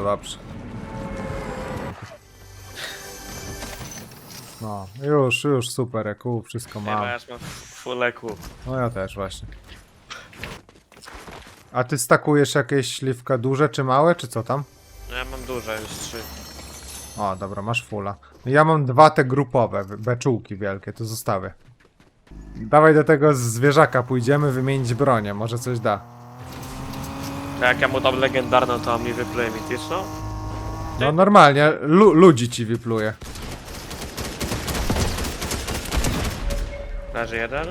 To dobrze. No, już, już super, EQ, wszystko Nie, bo mam. ja już mam full EQ. No ja też właśnie. A ty stakujesz jakieś śliwka duże czy małe, czy co tam? No ja mam duże, już trzy. O, dobra, masz fula. Ja mam dwa te grupowe, beczułki wielkie, to zostawię. Dawaj do tego zwierzaka pójdziemy wymienić bronię, może coś da. To jak ja mu dam legendarną, to on mi wypluje mityczną? No normalnie, lu ludzi ci wypluje. Leży jeden.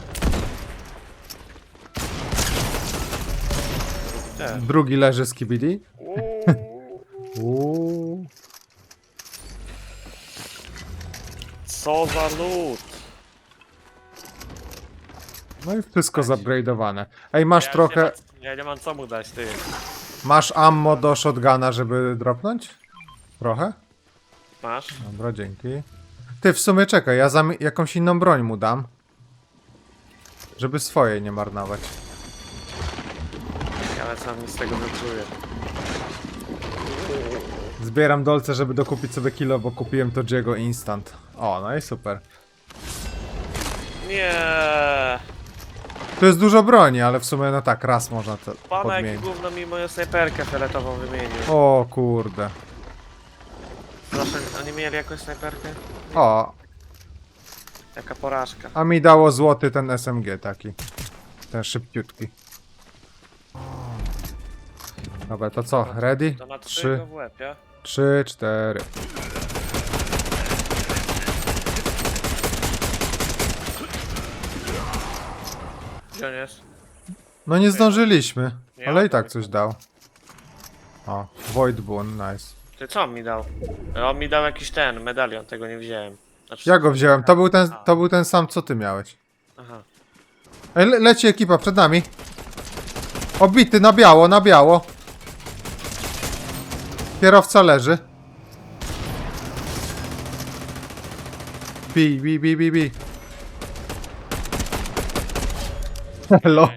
Drugi też. Drugi leży z. Uuu, Uuu. Co za lód. No i wszystko zupgrade'owane. Ej, masz Ja trochę... Ja nie mam co mu dać, ty. Masz ammo do shotguna, żeby dropnąć? Trochę? Masz? Dobra, dzięki. Ty, w sumie czekaj, ja zam- jakąś inną broń mu dam. Żeby swojej nie marnować. Ale sam mi z tego wypluje. Zbieram dolce, żeby dokupić sobie kilo, bo kupiłem to Diego Instant. O, no i super. Nie. Tu jest dużo broni, ale w sumie no tak, raz można to Pana jaki podmienić. gówno mi moją snajperkę fioletową wymienił. O kurde. Proszę, oni mieli jakąś snajperkę? O, Jaka porażka. a mi dało złoty ten SMG taki. Ten szybciutki. Dobra, to co? Ready? To na Trzy, twojego w łeb, ja? trzy, cztery. Gdzie on jest? No nie zdążyliśmy, Nie, ale i tak coś dał. O, Void Boon, nice. Ty co on mi dał? On mi dał jakiś ten, medalion, tego nie wziąłem. Znaczy, Ja go wziąłem, to był ten, to był ten sam co ty miałeś. Aha. Ej, le leci ekipa przed nami. Obity na biało, na biało. Kierowca leży. Bi, bi, bi, bi, bi. Hello.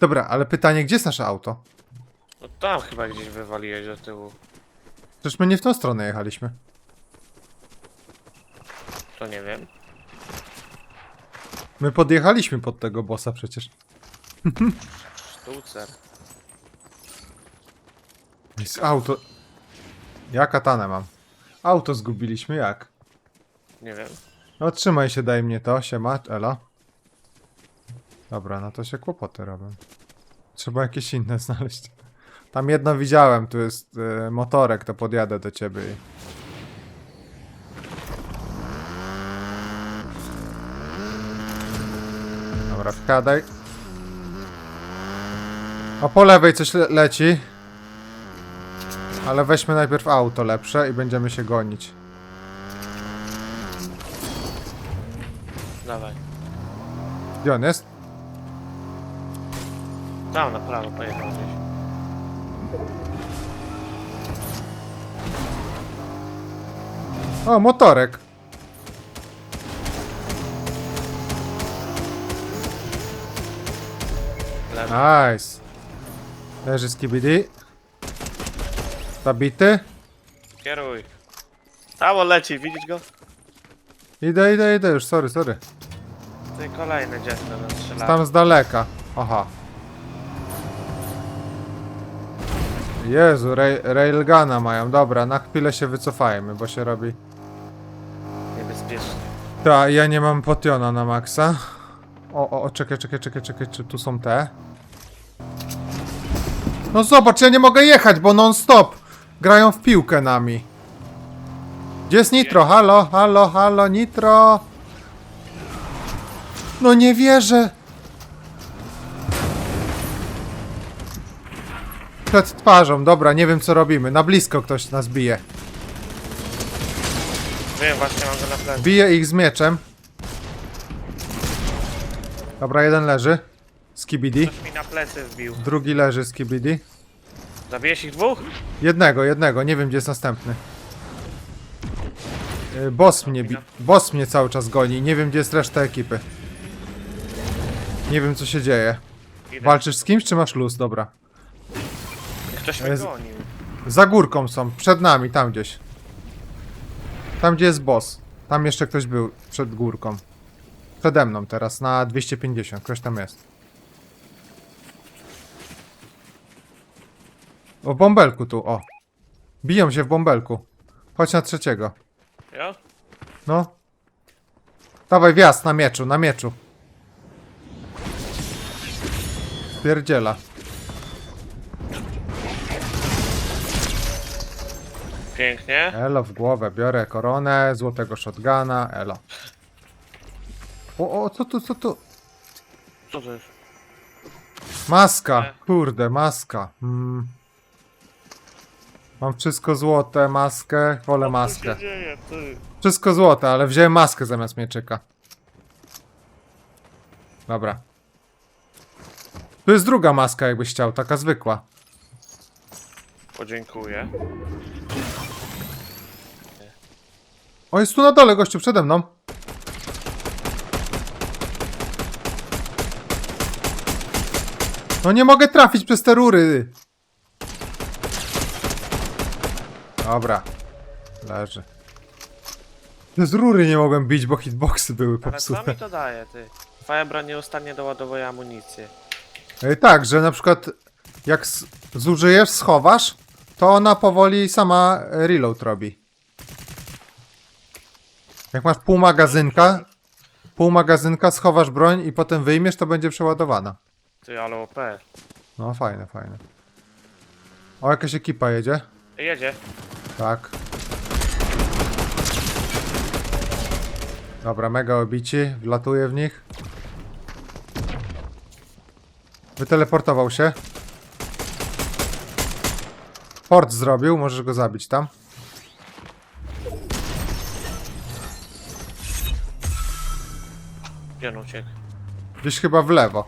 Dobra, ale pytanie, gdzie jest nasze auto? No tam chyba gdzieś wywaliłeś do tyłu. Przecież my nie w tą stronę jechaliśmy. To nie wiem. My podjechaliśmy pod tego bossa przecież. Sztucer. Jest auto. Ja katanę mam. Auto zgubiliśmy, jak? Nie wiem. No trzymaj się, daj mnie to, siema, elo. Dobra, no to się kłopoty robią. Trzeba jakieś inne znaleźć. Tam jedno widziałem, tu jest y, motorek, to podjadę do ciebie i... Dobra, wkładaj. A po lewej coś le leci. Ale weźmy najpierw auto lepsze i będziemy się gonić. Dawaj. Gdzie on jest? Tam na prawo pojechał gdzieś. O, motorek. Lewy. Nice. Leży skibidi. Zabity. Kieruj. Tam on leci, widzisz go? Idę, idę, idę już, sorry, sorry. Ty kolejne dziecko do strzelania. Tam z daleka. Aha. Jezu, ray, railguna mają. Dobra, na chwilę się wycofajmy, bo się robi... Niebezpiecznie. Ta, ja nie mam potiona na maksa. O, o, o, czekaj, czekaj, czekaj, czekaj, czy tu są te? No zobacz, ja nie mogę jechać, bo non stop grają w piłkę nami. Gdzie jest Nitro? Halo, halo, halo, Nitro! No nie wierzę! Przed twarzą, dobra, nie wiem co robimy. Na blisko ktoś nas bije. Wiem, właśnie mam go na plecy. Bije ich z mieczem. Dobra, jeden leży. Skibidi. Ktoś mi na plecy wbił. Drugi leży Skibidi. Zabiłeś ich dwóch? Jednego, jednego, nie wiem gdzie jest następny. Y, Boss mnie, bi- boss mnie cały czas goni, nie wiem gdzie jest reszta ekipy. Nie wiem co się dzieje. Idę. Walczysz z kimś czy masz luz? Dobra. Ktoś mnie Jest- gonił. Za górką są, przed nami, tam gdzieś. Tam gdzie jest boss. Tam jeszcze ktoś był przed górką. Przede mną teraz, na 250, ktoś tam jest. O, w bąbelku tu, o. Biją się w bąbelku. Chodź na trzeciego. Ja? No. Dawaj wjazd na mieczu, na mieczu. Pierdziela. Pięknie. Elo w głowę, biorę koronę, złotego shotguna, elo. O, o, co tu, co tu? Co to jest? Maska, kurde, maska. Mm. Mam wszystko złote, maskę, wolę maskę. Co się dzieje, ty? Wszystko złote, ale wziąłem maskę zamiast mieczyka. Dobra. Tu jest druga maska, jakbyś chciał, taka zwykła. Podziękuję. O, jest tu na dole, gościu, przede mną. No nie mogę trafić przez te rury. Dobra. Leży. Z rury nie mogłem bić, bo hitboxy były Ale co popsute. mi to daje, ty? Twoja broń nieustannie doładowuje amunicję. Ej, Tak, że na przykład jak s- zużyjesz, schowasz, to ona powoli sama reload robi. Jak masz pół magazynka, pół magazynka, schowasz broń i potem wyjmiesz, to będzie przeładowana. Ty, ale OP. No, fajne, fajne. O, jakaś ekipa jedzie. Jedzie. Tak. Dobra, mega obici, wlatuje w nich. Wyteleportował się. Port zrobił, możesz go zabić tam. Gdzie on uciekł? Gdzieś chyba w lewo.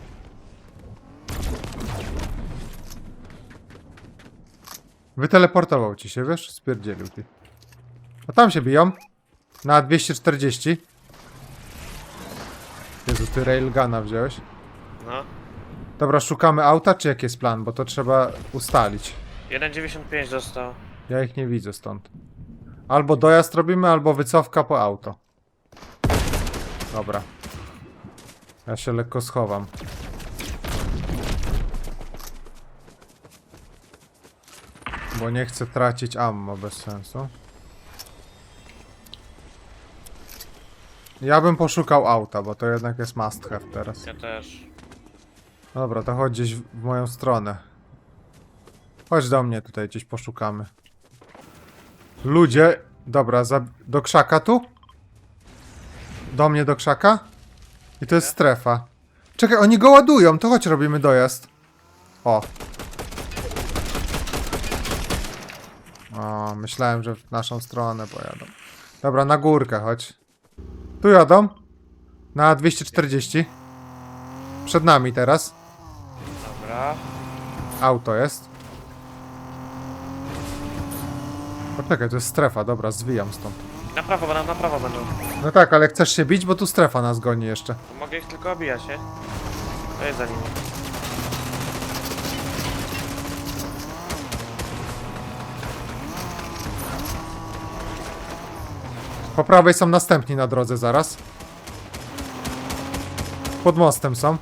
Wyteleportował ci się, wiesz? Spierdzielił ty. A tam się biją. Na 240. Jezu, ty railguna wziąłeś. No. Dobra, szukamy auta, czy jaki jest plan? Bo to trzeba ustalić. 1,95 dostał. Ja ich nie widzę stąd. Albo dojazd robimy, albo wycofka po auto. Dobra. Ja się lekko schowam. Bo nie chcę tracić ammo bez sensu. Ja bym poszukał auta, bo to jednak jest must have teraz. Ja też. Dobra, to chodź gdzieś w moją stronę. Chodź do mnie tutaj, gdzieś poszukamy. Ludzie, dobra, za, do krzaka tu? Do mnie do krzaka? I to jest strefa. Czekaj, oni go ładują, to chodź robimy dojazd. O. O, myślałem, że w naszą stronę pojadą. Dobra, na górkę chodź. Tu jadą. Na 240. Przed nami teraz. Dobra. Auto jest. Poczekaj, to jest strefa, dobra, zwijam stąd. Na prawo będą, na prawo będą. No tak, ale chcesz się bić, bo tu strefa nas goni jeszcze. Mogę ich tylko obijać, nie? To jest za nimi. Po prawej są następni na drodze zaraz. Pod mostem są.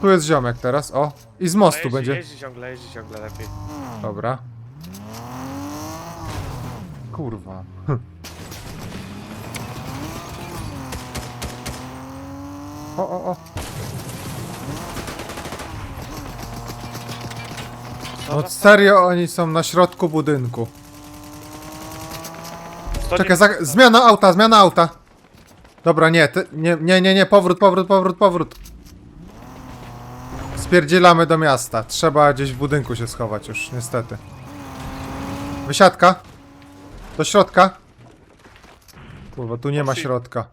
Tu jest ziomek teraz, o. I z mostu jeździ, będzie. Jeździ ciągle, jeździ ciągle lepiej. Dobra. Kurwa. O, o, o. No serio, oni są na środku budynku. 100 Czekaj, za, zmiana auta, zmiana auta. Dobra, nie, ty, nie, nie, nie, nie, powrót, powrót, powrót, powrót. Spierdzielamy do miasta. Trzeba gdzieś w budynku się schować już, niestety. Wysiadka. Do środka. Kurwa, tu nie ma środka.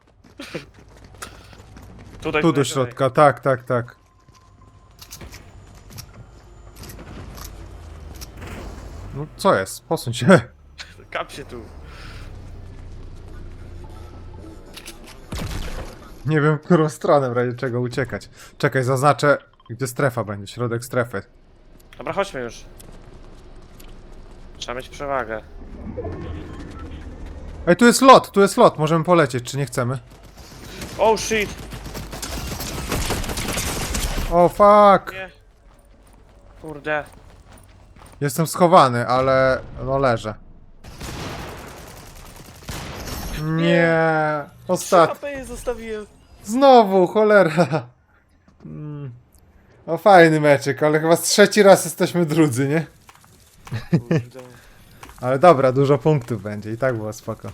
Tutaj, Tu tutaj, do środka, tak, tak, tak. No co jest? Posuń się. Tutaj. Kap się tu. Nie wiem, w którą stronę w razie czego uciekać. Czekaj, zaznaczę, gdzie strefa będzie, środek strefy. Dobra, chodźmy już. Trzeba mieć przewagę. Ej, tu jest lot, tu jest lot, możemy polecieć, czy nie chcemy? Oh shit! O, fuck! Nie. Kurde. Jestem schowany, ale no leżę. Nie, ostatni. Je zostawiłem. Znowu, cholera. Mm. O, fajny meczyk, ale chyba z trzeci raz jesteśmy drudzy, nie? Kurde. Ale dobra, dużo punktów będzie i tak było spoko.